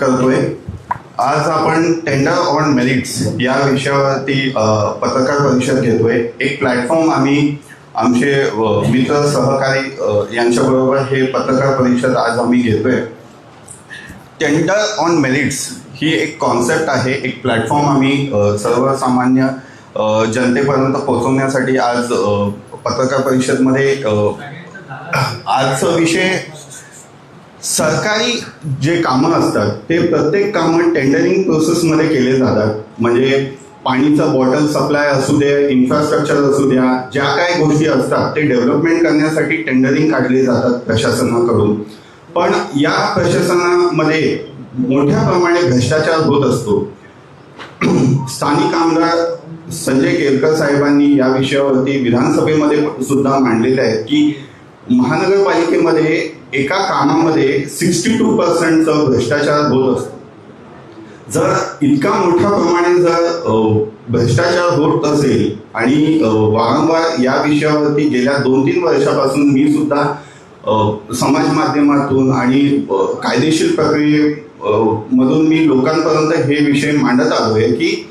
करतोय आज आपण टेंडर ऑन मेरिट्स या विषयावरती पत्रकार परिषद घेतोय. एक प्लॅटफॉर्म आम्ही आमचे मित्र सहकारी यांच्याबरोबर हे पत्रकार परिषद आज आम्ही घेतोय. टेंडर ऑन मेरिट्स ही एक कॉन्सेप्ट आहे. एक प्लॅटफॉर्म आम्ही सर्वसामान्य जनतेपर्यंत पोहोचवण्यासाठी आज पत्रकार परिषदमध्ये आजचा विषय सरकारी जे कामं असतात ते प्रत्येक कामं टेंडरिंग प्रोसेसमध्ये केले जातात. म्हणजे पाणीचा बॉटल सप्लाय असू दे इन्फ्रास्ट्रक्चर असू द्या ज्या काही गोष्टी असतात ते डेव्हलपमेंट करण्यासाठी टेंडरिंग काढले जातात प्रशासनाकडून. पण या प्रशासनामध्ये मोठ्या प्रमाणे भ्रष्टाचार होत असतो. स्थानिक आमदार संजय केरकर साहेबांनी या विषयावरती विधानसभेमध्ये सुद्धा मांडलेले आहेत की महानगरपालिकेमध्ये एका कामामध्ये सिक्स्टी टू पर्सेंटचा भ्रष्टाचार होत असतो. जर इतका मोठ्या प्रमाणे जर भ्रष्टाचार होत असेल आणि वारंवार या विषयावरती गेल्या दोन तीन वर्षापासून मी सुद्धा समाज माध्यमातून आणि कायदेशीर प्रक्रिये मधून मी लोकांपर्यंत हे विषय मांडत आलोय की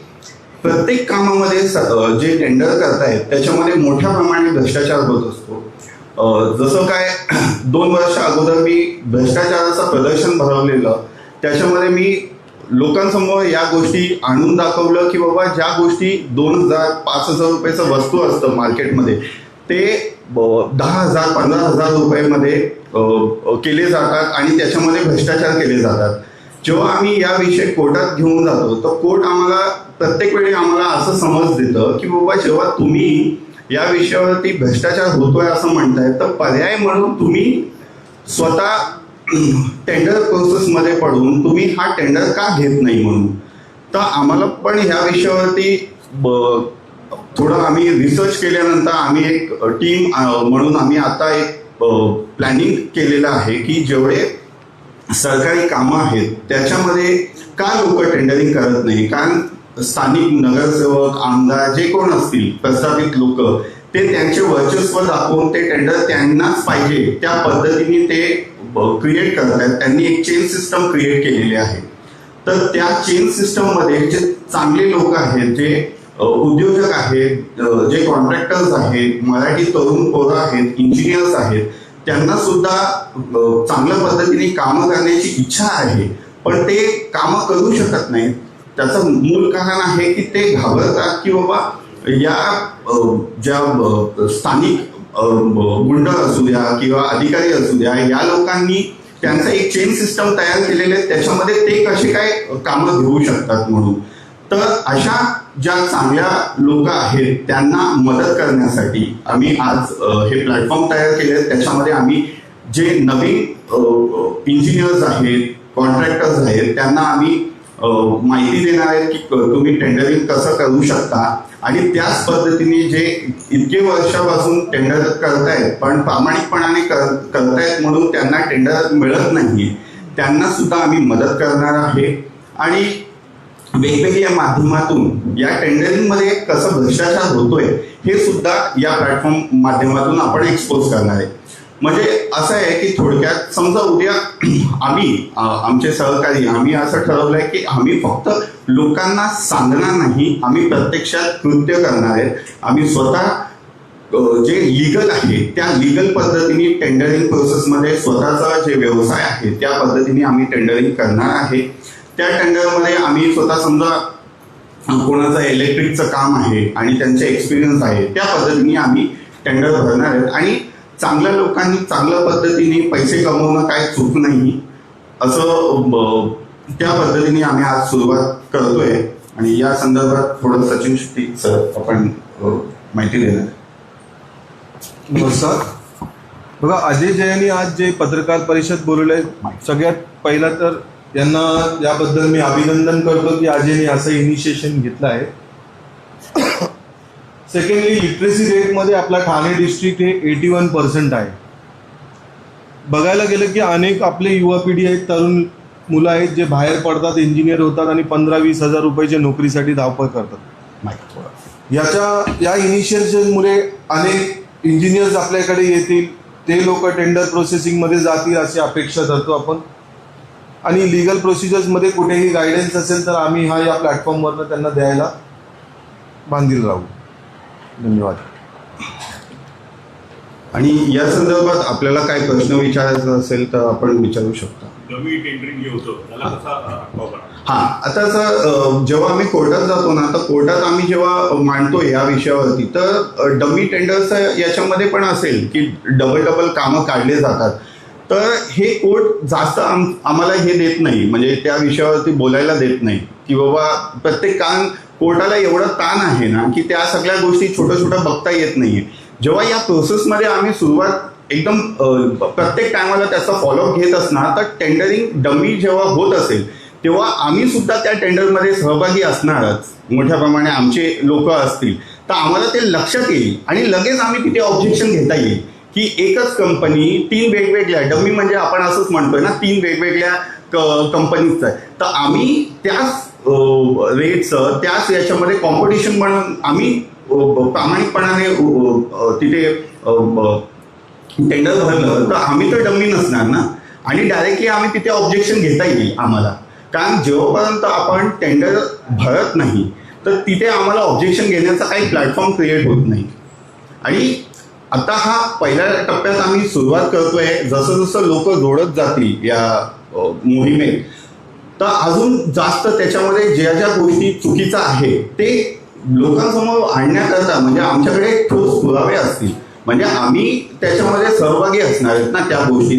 प्रत्येक कामामध्ये स- जे टेंडर करतायत त्याच्यामध्ये मोठ्या प्रमाणे भ्रष्टाचार होत असतो. जसं काय दोन वर्ष अगोदर मी भ्रष्टाचाराचं प्रदर्शन भरवलेलं त्याच्यामध्ये मी लोकांसमोर या गोष्टी आणून दाखवलं की बाबा ज्या गोष्टी दोन हजार पाच हजार रुपयाचं वस्तू असतं मार्केटमध्ये ते ब- दहा हजार पंधरा हजार रुपयामध्ये केले जातात आणि त्याच्यामध्ये भ्रष्टाचार केले जातात. जेव्हा आम्ही या विषय कोर्टात घेऊन जातो तर कोर्ट आम्हाला प्रत्येक वेळी आम्हाला असं समज देतं की बाबा जेव्हा तुम्ही या विषयावरती भ्रष्टाचार होतोय असं म्हणताय तर पर्याय म्हणून तुम्ही स्वतः टेंडर प्रोसेसमध्ये पडून तुम्ही हा टेंडर का घेत नाही म्हणून? तर आम्हाला पण ह्या विषयावरती ब- थोडं आम्ही रिसर्च केल्यानंतर आम्ही एक टीम म्हणून आम्ही आता एक प्लॅनिंग केलेलं आहे की जेवढे सरकारी कामं आहेत त्याच्यामध्ये का लोक टेंडरिंग करत नाही? कारण स्थानिक नगरसेवक आमदार जे कोण असतील प्रस्थापित लोक ते त्यांचे वर्चस्व दाखवून ते टेंडर त्यांनाच पाहिजे त्या पद्धतीने ते क्रिएट करतात आहेत त्यांनी एक चेन सिस्टम क्रिएट केलेली आहे. तर त्या चेन सिस्टममध्ये जे चांगले लोक आहेत जे उद्योजक आहेत जे कॉन्ट्रॅक्टर्स आहेत मराठी तरुण पोरं आहेत इंजिनियर्स आहेत त्यांना सुद्धा चांगल्या पद्धतीने कामं करण्याची इच्छा आहे. पण ते कामं करू शकत नाहीत. त्याचं मूळ कारण आहे की ते घाबरतात की बाबा या ज्या स्थानिक गुंड असू द्या किंवा अधिकारी असू द्या या लोकांनी त्यांचं एक चेन सिस्टम तयार केलेले त्याच्यामध्ये ते कसे काय कामं घेऊ शकतात म्हणून तर अशा ज्या चांगल्या लोक आहेत त्यांना मदत करण्यासाठी आम्ही आज हे प्लॅटफॉर्म तयार केले आहेत. त्याच्यामध्ये आम्ही जे नवीन इंजिनियर्स आहेत कॉन्ट्रॅक्टर्स आहेत त्यांना आम्ही माहिती देणार आहेत की तुम्ही टेंडरिंग कसं करू शकता? आणि त्याच पद्धतीने जे इतके वर्षापासून टेंडर करतायत पण प्रामाणिकपणाने कर- करतायत म्हणून त्यांना टेंडर मिळत नाही त्यांना सुद्धा आम्ही मदत करणार आहे. आणि वेगवेगळ्या माध्यमातून या टेंडरिंगमध्ये कसं भ्रष्टाचार होतोय हे सुद्धा या प्लॅटफॉर्म माध्यमातून आपण एक्सपोज करणार आहे. म्हणजे असं आहे की थोडक्यात समजा उद्या आम्ही आमचे सहकारी आम्ही असं ठरवलंय की आम्ही फक्त लोकांना सांगणार नाही आम्ही प्रत्यक्षात कृत्य करणार आहे. आम्ही स्वतः जे लिगल आहे त्या लिगल पद्धतीने टेंडरिंग प्रोसेसमध्ये स्वतःचा जे व्यवसाय आहे त्या पद्धतीने आम्ही टेंडरिंग करणार आहे. त्या टेंडरमध्ये आम्ही स्वतः समजा कोणाचं इलेक्ट्रिकचं काम आहे आणि त्यांचे एक्सपिरियन्स आहे त्या पद्धतीने आम्ही टेंडर भरणार आहेत. आणि चांगल्या लोकांनी चांगल्या पद्धतीने पैसे कमवणं काय चूक नाही. असं त्या पद्धतीने आम्ही आज सुरुवात करतोय. आणि या संदर्भात थोडं सचिन शेट्टी सर आपण माहिती देणार. हो, नमस्कार बघा अजय जैनी आज जे पत्रकार परिषद बोलले सगळ्यात पहिला तर यांना याबद्दल मी अभिनंदन करतो की अजयने असं इनिशिएशन घेतलं आहे. सेकंडली लिटरेसी रेटमध्ये आपला ठाणे डिस्ट्रिक्ट हे एटी वन पर्सेंट आहे. बघायला गेलं की अनेक आपले युवा पिढी आहेत तरुण मुलं आहेत जे बाहेर पडतात इंजिनियर होतात आणि पंधरा वीस हजार रुपयाच्या नोकरीसाठी धावपळ करतात. याच्या या इनिशिएशनमुळे अनेक इंजिनियर्स आपल्याकडे येतील ते लोक टेंडर प्रोसेसिंगमध्ये जातील अशी अपेक्षा धरतो आपण. आणि लिगल प्रोसिजर्समध्ये कुठेही गायडन्स असेल तर आम्ही हा या प्लॅटफॉर्मवरनं त्यांना द्यायला बांधील राहू. धन्यवाद. आणि या संदर्भात आपल्याला काय प्रश्न विचारायचा असेल तर आपण विचारू शकता. डमी टेंडरिंग जे होतं त्याला कसा अटकाव करा? हा आता सर अ, जेव्हा आम्ही कोर्टात जातो ना तर कोर्टात आम्ही जेव्हा मांडतो या विषयावरती तर डमी टेंडर्स याच्यामध्ये पण असेल की डबल डबल कामं काढले जातात. तर हे कोर्ट जास्त आम आम्हाला हे देत नाही म्हणजे त्या विषयावरती बोलायला देत नाही. की बाबा प्रत्येक काम कोर्टाला एवढं ताण आहे ना की त्या सगळ्या गोष्टी छोट्या छोट्या बघता येत नाहीये. जेव्हा या प्रोसेसमध्ये आम्ही सुरुवात एकदम प्रत्येक टायमाला त्याचा फॉलोअप घेत असणार तर टेंडरिंग डमी जेव्हा होत असेल तेव्हा आम्ही सुद्धा त्या टेंडरमध्ये सहभागी असणारच मोठ्या प्रमाणे आमचे लोक असतील. तर आम्हाला ते लक्षात येईल आणि लगेच आम्ही तिथे ऑब्जेक्शन घेता येईल की एकच कंपनी तीन वेगवेगळ्या डमी म्हणजे आपण असंच म्हणतोय ना तीन वेगवेगळ्या कंपनीजचं आहे. तर आम्ही त्याच रेटचं त्याच याच्यामध्ये कॉम्पिटिशन म्हणून आम्ही प्रामाणिकपणाने तिथे टेंडर भरलं तर आम्ही तर डम्मी नसणार ना. आणि डायरेक्टली आम्ही तिथे ऑब्जेक्शन घेता येईल आम्हाला. कारण जेव्हापर्यंत आपण टेंडर भरत नाही तर तिथे आम्हाला ऑब्जेक्शन घेण्याचा काही प्लॅटफॉर्म क्रिएट होत नाही. आणि आता हा पहिल्या टप्प्यात आम्ही सुरुवात करतोय. जसं जसं लोक जोडत जातील या मोहिमेत तर अजून जास्त त्याच्यामध्ये ज्या ज्या गोष्टी चुकीचं आहे ते लोकांसमोर आणण्याकरता म्हणजे आमच्याकडे ठोस पुरावे असतील. म्हणजे आम्ही त्याच्यामध्ये सहभागी असणार आहेत ना त्या गोष्टी